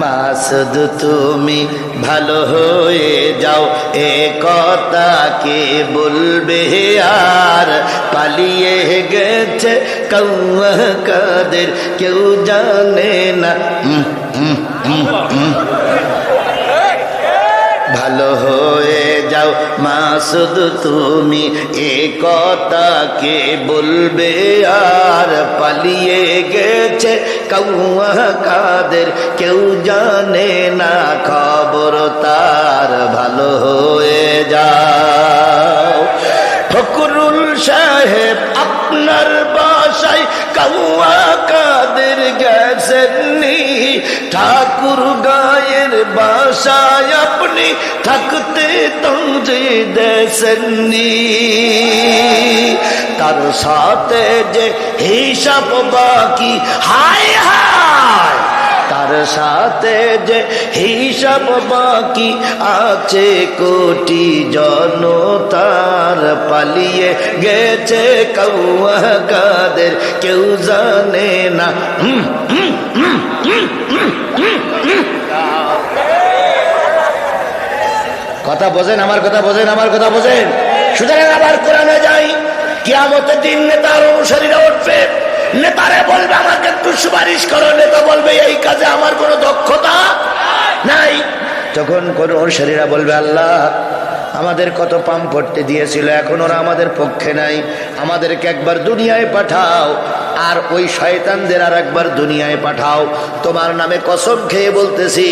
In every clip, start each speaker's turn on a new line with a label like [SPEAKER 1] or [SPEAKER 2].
[SPEAKER 1] মাসুদ, তুমি ভালো হয়ে যাও। এ কথা কে বলবে? আর পালিয়ে গেছে কৌয়া কাদের, কেউ জানে না। ভালো হয়ে যাও, মাসুদ তুমি এ কথা কে বলবে, আর পালিয়ে গেছে কৌয়া কাদের কেউ জানে না খবর তার ভালো হয়ে যাও। ফকরুল সাহেব আপনার বাসায় কৌয়া কাদের গেছেননি। ঠাকুর গায়ের বাসায় আপনি থাকতে তঞ্জে দেশনি তার সাথে যে হিসাব বাকি হায় হায়! তার সাথে যে হিসাব বাকি আছে, কোটি জনতার পালিয়ে গেছে কৌয়া কাদের, কেউ জানে না। কথা বোঝেন, আমার কথা বোঝেন, আমার কথা বোঝেন। সুতরাং আবার কোরআনে যাই, কিয়ামতের দিন নেতার অনুসারীরা উঠবে। নেতারে বলবে, আমাকে একটু সুপারিশ করো। নেতা বলবে, এই কাজে আমার কোনো দক্ষতা নাই। তখন কোন অনুসারীরা বলবে, আল্লাহ, আমাদের কত পাম পড়তে দিয়েছিল, এখন ওরা আমাদের পক্ষে নাই, আমাদেরকে একবার দুনিয়ায় পাঠাও, আর ওই শয়তানদের আর একবার দুনিয়ায় পাঠাও। তোমার নামে কসম খেয়ে বলতেছি,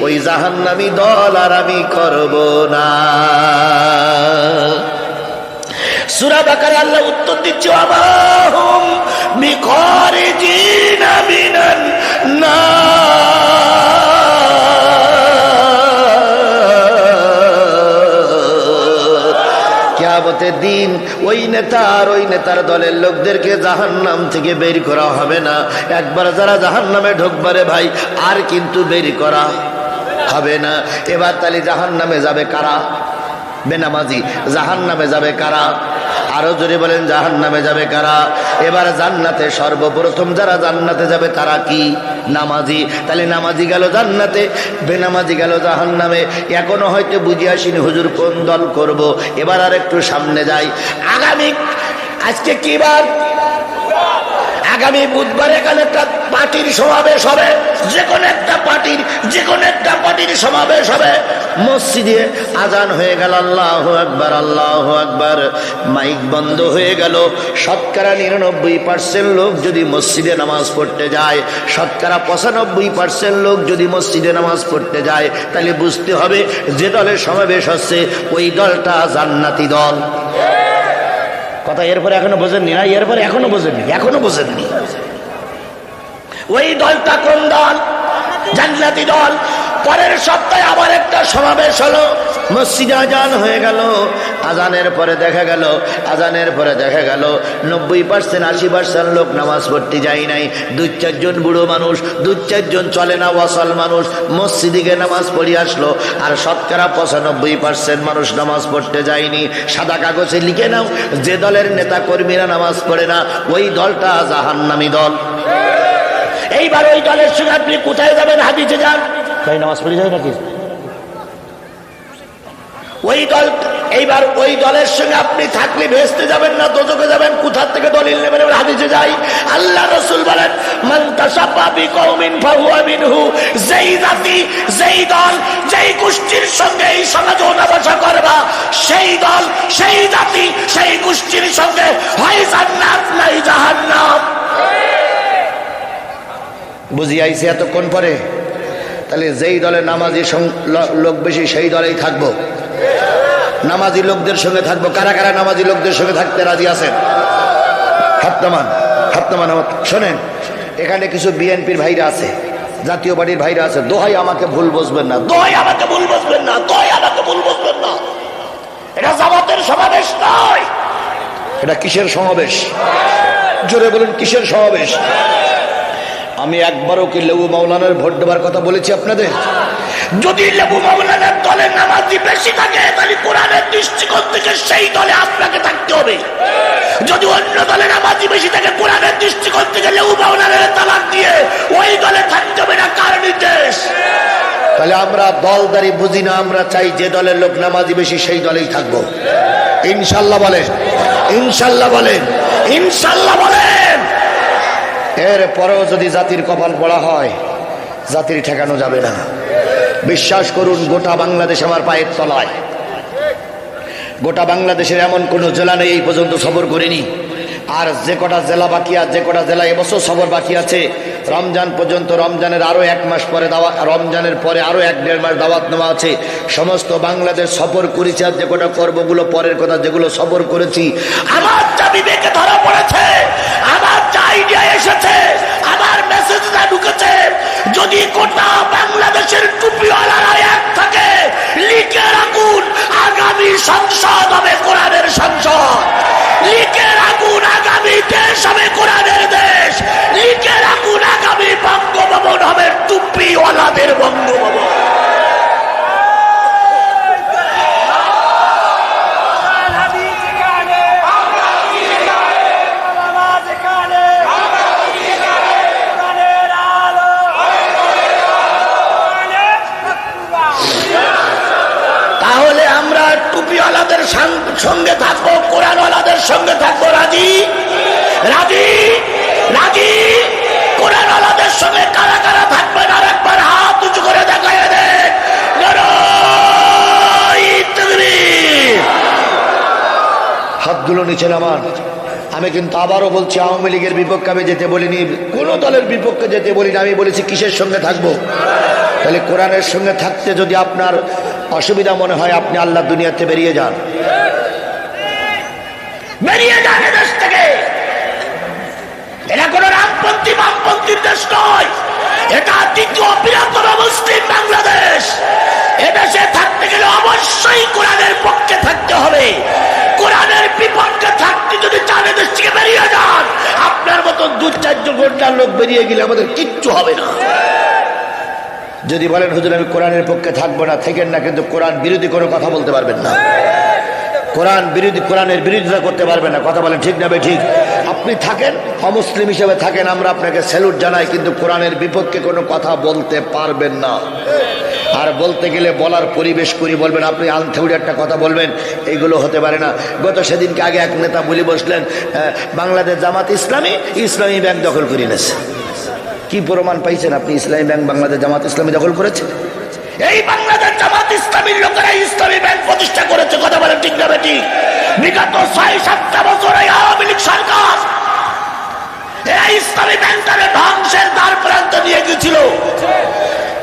[SPEAKER 1] ওই জাহান্নামি দল আর আমি করব না। সুরা বাকারে আল্লাহ উত্তর দিচ্ছে দিন ওই নেতা আর ওই নেতার দলের লোকদেরকে জাহান্নাম থেকে বের করা হবে না। একবার যারা জাহান জাহান্নামে ঢুকবারে ভাই, আর কিন্তু বের করা হবে না। এবার তাহলে জাহান্নামে যাবে কারা? বেনামাজি জাহান নামে যাবে কারা? আরও জোরে বলেন জাহান নামে যাবে কারা? এবার জান্নাতে সর্বপ্রথম যারা জান্নাতে যাবে তারা কি? নামাজি। তাহলে নামাজি গেল জান্নাতে, বেনামাজি গেল জাহান নামে এখনও হয়তো বুঝে আসিনি, হুজুর কোন দল করব? এবার আর একটু সামনে যাই। আগামী আজকে কি বার? আগামী বুধবার এখানে একটা পার্টির সমাবেশ হবে। যে কোনো একটা পার্টির যে কোনো একটা পার্টির সমাবেশ হবে। মসজিদে আজান হয়ে গেল, আল্লাহ একবার আল্লাহ একবার মাইক বন্ধ হয়ে গেল। শতকরা নিরানব্বই পার্সেন্ট লোক যদি মসজিদে নামাজ পড়তে যায়, শতকরা পঁচানব্বই পার্সেন্ট লোক যদি মসজিদে নামাজ পড়তে যায়, তাহলে বুঝতে হবে যে দলের সমাবেশ হচ্ছে, ওই দলটা জান্নাতি দল। কথা এরপরে এখনও বোঝেননি? না, এরপরে এখনও বোঝেননি। এখনও বোঝেননি। ওই দলটা কোন দল? জান্নাতি দল। পরের সপ্তাহে আবার একটা সমাবেশ হলো। মসজিদে আজান হয়ে গেল। আজানের পরে দেখা গেল, আজানের পরে দেখা গেল। নব্বই পার্সেন্ট, আশি পার্সেন্ট লোক নামাজ পড়তে যায় নাই। দুই চারজন বুড়ো মানুষ দুই চারজন চলে না ওয়াসাল মানুষ। মসজিদিকে নামাজ পড়ে আসলো। আর শতকরা পঁচানব্বই পার্সেন্ট মানুষ নামাজ পড়তে যায়নি। সাদা কাগজে লিখে নাও, যে দলের নেতা কর্মীরা নামাজ পড়ে না, ওই দলটা জাহান্নামি দল। এইবার ওই দলের সঙ্গে আপনি কোথায় যাবেন হাদিসে যান। তাই নামাজ পড়ে যায় নাকি? ওই দল এইবার ওই দলের সঙ্গে আপনি থাকলে ভেস্তে যাবেন না দোজকে যাবেন কোথার থেকে দলিল নেবেন এবার হাদিসে যাই। আল্লাহ রসুল বলেন মান বিকৌমিন ফাহুয়া মিনহু। যেই জাতি যেই দল যেই গোষ্ঠীর সঙ্গে এই সমাজে ওঠাবসা করবা সেই দল সেই জাতি সেই গোষ্ঠীর সঙ্গে হয় জান্নাত নাই জাহান্নাম। বুঝি আইসি এতক্ষণ পরে। তাহলে যেই দলে নামাজি লোক বেশি, সেই দলেই থাকব। নামাজি লোকদের সঙ্গে থাকব। কারা কারা নামাজি লোকদের সঙ্গে থাকতে রাজি আছেন? হাত্তামান হাত্তামান আমার শোনেন, এখানে কিছু বিএনপির ভাইরা আছে, জাতীয় পার্টির ভাইরা আছে। দোহাই আমাকে ভুল বসবেন না। দোহাই আমাকে ভুল বসবেন না। দোহাই আমাকে ভুল বুঝবেন না। এটা জামাতের সমাবেশ নয়। এটা কিসের সমাবেশ? জোরে বলুন, কিসের সমাবেশ? আমি একবারও কি লেবু মাওলানার ভোট দেওয়ার কথা বলেছি আপনাদের? যদি লেবু মাওলানার দলে নামাজি বেশি থাকে তাহলে কোরআনের দৃষ্টিকোণ থেকে সেই দলে আপনাকে থাকতে হবে। যদি অন্য দলে নামাজি বেশি থাকে কোরআনের দৃষ্টিকোণ থেকে লেবু মাওলানার তালাক দিয়ে ওই দলে থাকতে হবে না কার নির্দেশ? তাহলে আমরা দলদারি বুঝি না আমরা চাই যে দলের লোক নামাজি বেশি সেই দলেই থাকব। ইনশাল্লাহ বলেন ইনশাল্লাহ বলেন ইনশাল্লাহ বলেন। এর পরেও যদি জাতির কপাল পড়া হয়, জাতির ঠেকানো যাবে না। বিশ্বাস করুন, গোটা বাংলাদেশ আমার পায়ের তলায়। গোটা বাংলাদেশের এমন কোনো জেলা নেই, এই পর্যন্ত সফর করিনি। আর যে কটা জেলা বাকি আছে, যে কটা জেলা এবছর সবর বাকি আছে, রমজান পর্যন্ত রমজানের আরও এক মাস পরে দাওয়া রমজানের পরে আরও এক দেড় মাস দাওয়াত নেওয়া আছে। সমস্ত বাংলাদেশ সফর করেছি আর যে কটা কর্মগুলো পরের কথা যেগুলো সফর করেছি, আমার ধরা পড়েছে। যা আইডিয়া এসেছে। আমার মেসেজটা ঢুকেছে। যদি কোটা বাংলাদেশের টুপিওয়ালারা থাকে, লিখে রাখুন, আগামী সংসদ হবে কোরআনের সংসদ। লিখে রাখুন, আগামী দেশ হবে কোরআনের দেশ। লিখে রাখুন, আগামী বঙ্গভবন হবে টুপিওয়ালাদের বঙ্গভবন তাহলে আমরা টুপিওয়ালাদের সাং- সঙ্গে থাকব কোরআনওয়ালাদের সঙ্গে থাকব, রাজি? রাজি? রাজি? কোরআনওয়ালাদের সঙ্গে কারা কারা থাকবেন? আর একবার হাত উঁচু করে দেখায় হাতগুলো নিচে নামান। আমি কিন্তু আবারও বলছি, আওয়ামী লীগের বিপক্ষে আমি যেতে বলিনি। কোন দলের বিপক্ষে যেতে বলিনি, আমি বলেছি কিসের সঙ্গে থাকব? তাহলে কোরআনের সঙ্গে থাকতে যদি আপনার অসুবিধা মনে হয়, আপনি আল্লাহ দুনিয়াতে বেরিয়ে যান। বেরিয়ে যান দেশ থেকে। এটা কোন রামপন্থী, বামপন্থীর দেশ নয়। এটা দ্বিতীয় বৃহত্তম মুসলিম বাংলাদেশ। এদেশে থাকতে গেলে অবশ্যই কোরআনের পক্ষে থাকতে হবে। কোরআনের বিপক্ষে থাকতে যদি চান এদেশ থেকে বেরিয়ে যান, আপনার মতো দু চারজন ঘণ্টার লোক বেরিয়ে গেলে আমাদের কিচ্ছু হবে না। যদি বলেন, হুজুর, আমি কোরআনের পক্ষে থাকব না, থেকেন না, কিন্তু কোরআন বিরোধী কোনো কথা বলতে পারবেন না। কোরআন বিরোধী, কোরআনের বিরোধিতা করতে পারবে না। কথা বলেন ঠিক না ঠিক? আপনি থাকেন, অমুসলিম হিসেবে থাকেন, আমরা আপনাকে স্যালুট জানাই, কিন্তু কোরআনের বিপক্ষে কোনো কথা বলতে পারবেন না। আর বলতে গেলে বলার পরিবেশ করি, বলবেন, আপনি আনথেউড়ি একটা কথা বলবেন এইগুলো হতে পারে না। গত সেদিনকে আগে এক নেতা বলি বসলেন বাংলাদেশ জামাত ইসলামী ইসলামী ব্যাংক দখল করে নিয়েছে। কি প্রমাণ পাইছেন আপনি? ইসলামী ব্যাংক বাংলাদেশ জামাত ইসলামী দখল করেছে? এই বাংলাদেশ জামাত ইসলামীর লোকেরা ইসলামী ব্যাংক প্রতিষ্ঠা করেছে, কথা বলে ঠিক না বিগত সাতটা বছর ইসলামী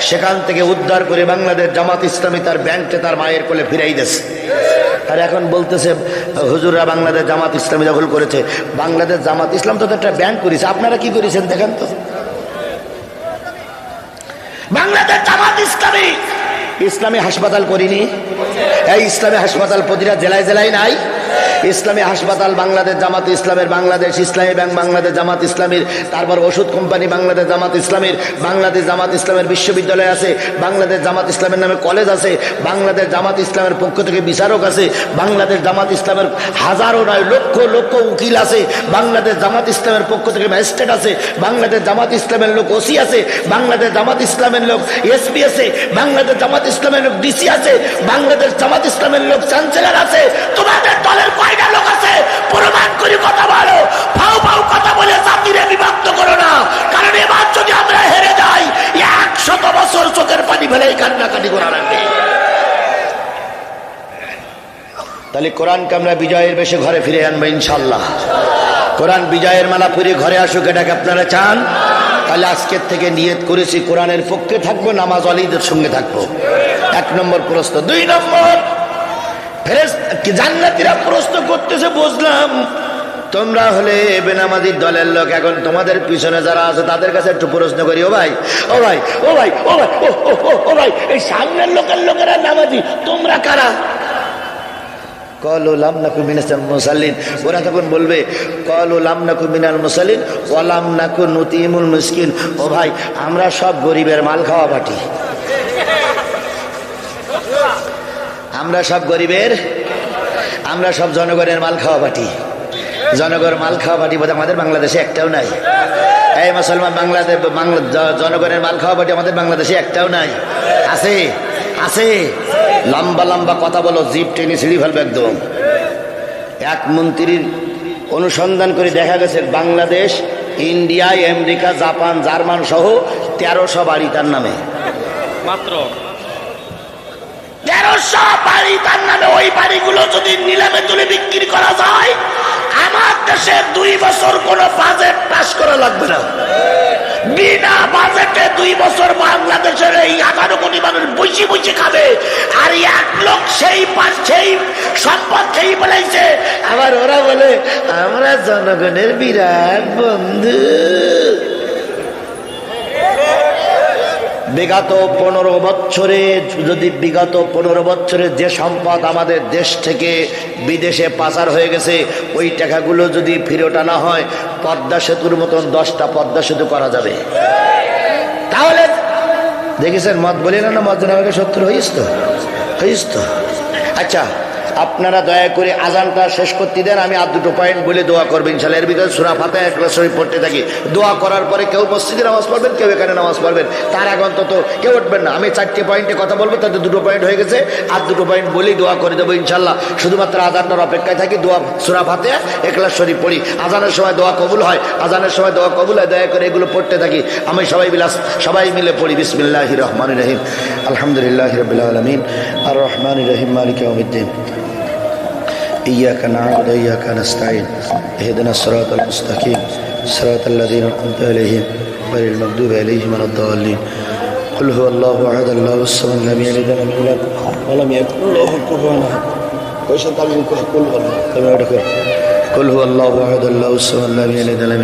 [SPEAKER 1] সেখান থেকে উদ্ধার করে বাংলাদেশ জামাত ইসলামী তার ব্যাংককে তার মায়ের কোলে ফিরাই দিয়েছে। আর এখন বলতেছে, হুজুররা বাংলাদেশ জামাত ইসলামী দখল করেছে। বাংলাদেশ জামাত ইসলাম তো একটা ব্যাংক করেছে, আপনারা কি করেছেন দেখেন তো? বাংলাদেশ জামাত ইসলামী ইসলামী হাসপাতাল করিনি। এই ইসলামী হাসপাতাল প্রতিটা জেলায় জেলায় নাই। ইসলামী হাসপাতাল বাংলাদেশ জামাত ইসলামের বাংলাদেশ ইসলামী ব্যাংক বাংলাদেশ জামাত ইসলামের তারপর ওষুধ কোম্পানি বাংলাদেশ জামাত ইসলামের বাংলাদেশ জামাত ইসলামের বিশ্ববিদ্যালয় আছে বাংলাদেশ জামাত ইসলামের নামে কলেজ আছে বাংলাদেশ জামাত ইসলামের পক্ষ থেকে বিচারক আছে বাংলাদেশ জামাত ইসলামের হাজারো নয় লক্ষ লক্ষ উকিল আছে বাংলাদেশ জামাত ইসলামের পক্ষ থেকে ম্যাজিস্ট্রেট আছে বাংলাদেশ জামাত ইসলামের লোক ওসি আছে বাংলাদেশ জামাত ইসলামের লোক এসপি আছে বাংলাদেশ জামাত ইসলামের লোক ডিসি আছে বাংলাদেশ জামাত ইসলামের লোক চ্যান্সেলর আছে তোমাদের দলের কয়টা লোক আছে? প্রমাণ করে কথা বলো। ফাউ ফাউ কথা বলে জাতিরে বিভক্ত করো না। কারণ এবার যদি আমরা হেরে যাই, একশত বছর চোখের পানি ফেলে কান্নাকাটি করা লাগবে। তাহলে কোরআনকে আমরা বিজয়ের বেশে ঘরে ফিরে আনব ইনশাল্লাহ কোরআন বিজয়ের মালা পুরে ঘরে আসুক, এটাকে আপনারা চান? তাহলে আজকের থেকে নিয়ত করেছি, কোরআনের পক্ষে থাকব, নামাজ আলীদের সঙ্গে থাকব। এক নম্বর প্রশ্ন। দুই নম্বর জান্নাতিরা প্রশ্ন করতেছে, বুঝলাম। তোমরা হলে বেনামাজির দলের লোক, এখন তোমাদের পিছনে যারা আছে, তাদের কাছে একটু প্রশ্ন করি। ও ভাই ও ভাই ও ভাই ও ভাই ও ভাই, এই সামনের লোকের লোকেরা নামাজি, তোমরা কারা? ওরা তখন বলবে, কলু লাম নাকু মিনাল মুসাল্লিন ওয়ালাম নাকু নুতিমুল মুসকিন। ও ভাই, আমরা সব গরিবের মাল খাওয়া পাটি আমরা সব গরিবের, আমরা সব জনগণের মাল খাওয়া পাটি জনগণ মাল খাওয়া পাটি বোধ আমাদের বাংলাদেশে একটাও নাই। এই মুসলমান বাংলাদেশ জনগণের মাল খাওয়া বাটি আমাদের বাংলাদেশে একটাও নাই। আছে? আছে? লম্বা লম্বা কথা বলো, জিপ, টেনে ছিঁড়ি ফেলবে একদম। এক মন্ত্রীর অনুসন্ধান করে দেখা গেছে, Bangladesh, India, America, Japan, German সহ তেরোশো বাড়ি তার নামে।
[SPEAKER 2] মাত্র।
[SPEAKER 1] বাড়ি ওই বাড়িগুলো যদি তুলে বিক্রি করা যায়, আমার দেশে দুই বছর করা বিনা দুই বছর বাংলাদেশের এই এগারো কোটি মানুষ বসে খাবে, আর এক লোক সেই সেই সম্পদ খেয়ে বলেছে আবার ওরা বলে, আমরা জনগণের বিরাট বন্ধু। বিগত পনেরো বছরে, যদি বিগত পনেরো বছরে যে সম্পদ আমাদের দেশ থেকে বিদেশে পাচার হয়ে গেছে, ওই টাকাগুলো যদি ফিরত আনা হয়, পদ্মা সেতুর মতন দশটা পদ্মা সেতু করা যাবে। তাহলে, দেখেছেন মত বলি না মত আমাকে সত্তর, হইস তো হইস তো। আচ্ছা আপনারা দয়া করে আজানটা শেষ করতে দেন, আমি আর দুটো পয়েন্ট বলে দোয়া করবেন ইনশাল্লাহ। এর ভিতরে সুরা ফাতে এক শরীফ পড়তে থাকি। দোয়া করার পরে কেউ মসজিদে নামাজ পড়বেন, কেউ এখানে নামাজ পড়বেন। তার আগে অন্তত কেউ উঠবেন না। আমি চারটে পয়েন্টে কথা বলব, তাতে দুটো পয়েন্ট হয়ে গেছে। আর দুটো পয়েন্ট বলেই দোয়া করে দেবো ইনশাল্লাহ। শুধুমাত্র আজানটার অপেক্ষায় থাকি, দোয়া সুরা ফাতে একলাস শরীফ পড়ি। আজানের সময় দোয়া কবুল হয়, আজানের সময় দোয়া কবুল হয়, দয়া করে এগুলো পড়তে থাকি। আমি সবাই বিলাস সবাই মিলে পড়ি। বিসমিল্লাহ রহমান রহিম। আলহামদুলিল্লাহ রবিল আলমিন। আর রহমান রহিম মালিক উদ্দিন إياك نعبد إياك نستعين اهدنا الصراط المستقيم صراط الذين أنعمت عليهم غير المغضوب عليهم ولا الضالين. قل هو الله أحد الله الصمد لم يلد ولم يولد ولم يكن له كفوا أحد. কইছে তো আমি কুল বলবো তুমি ওটা করো কুল হু আল্লাহু আহাদ আল্লাহু সামাদ লাম ইয়ালিদ ওয়া লাম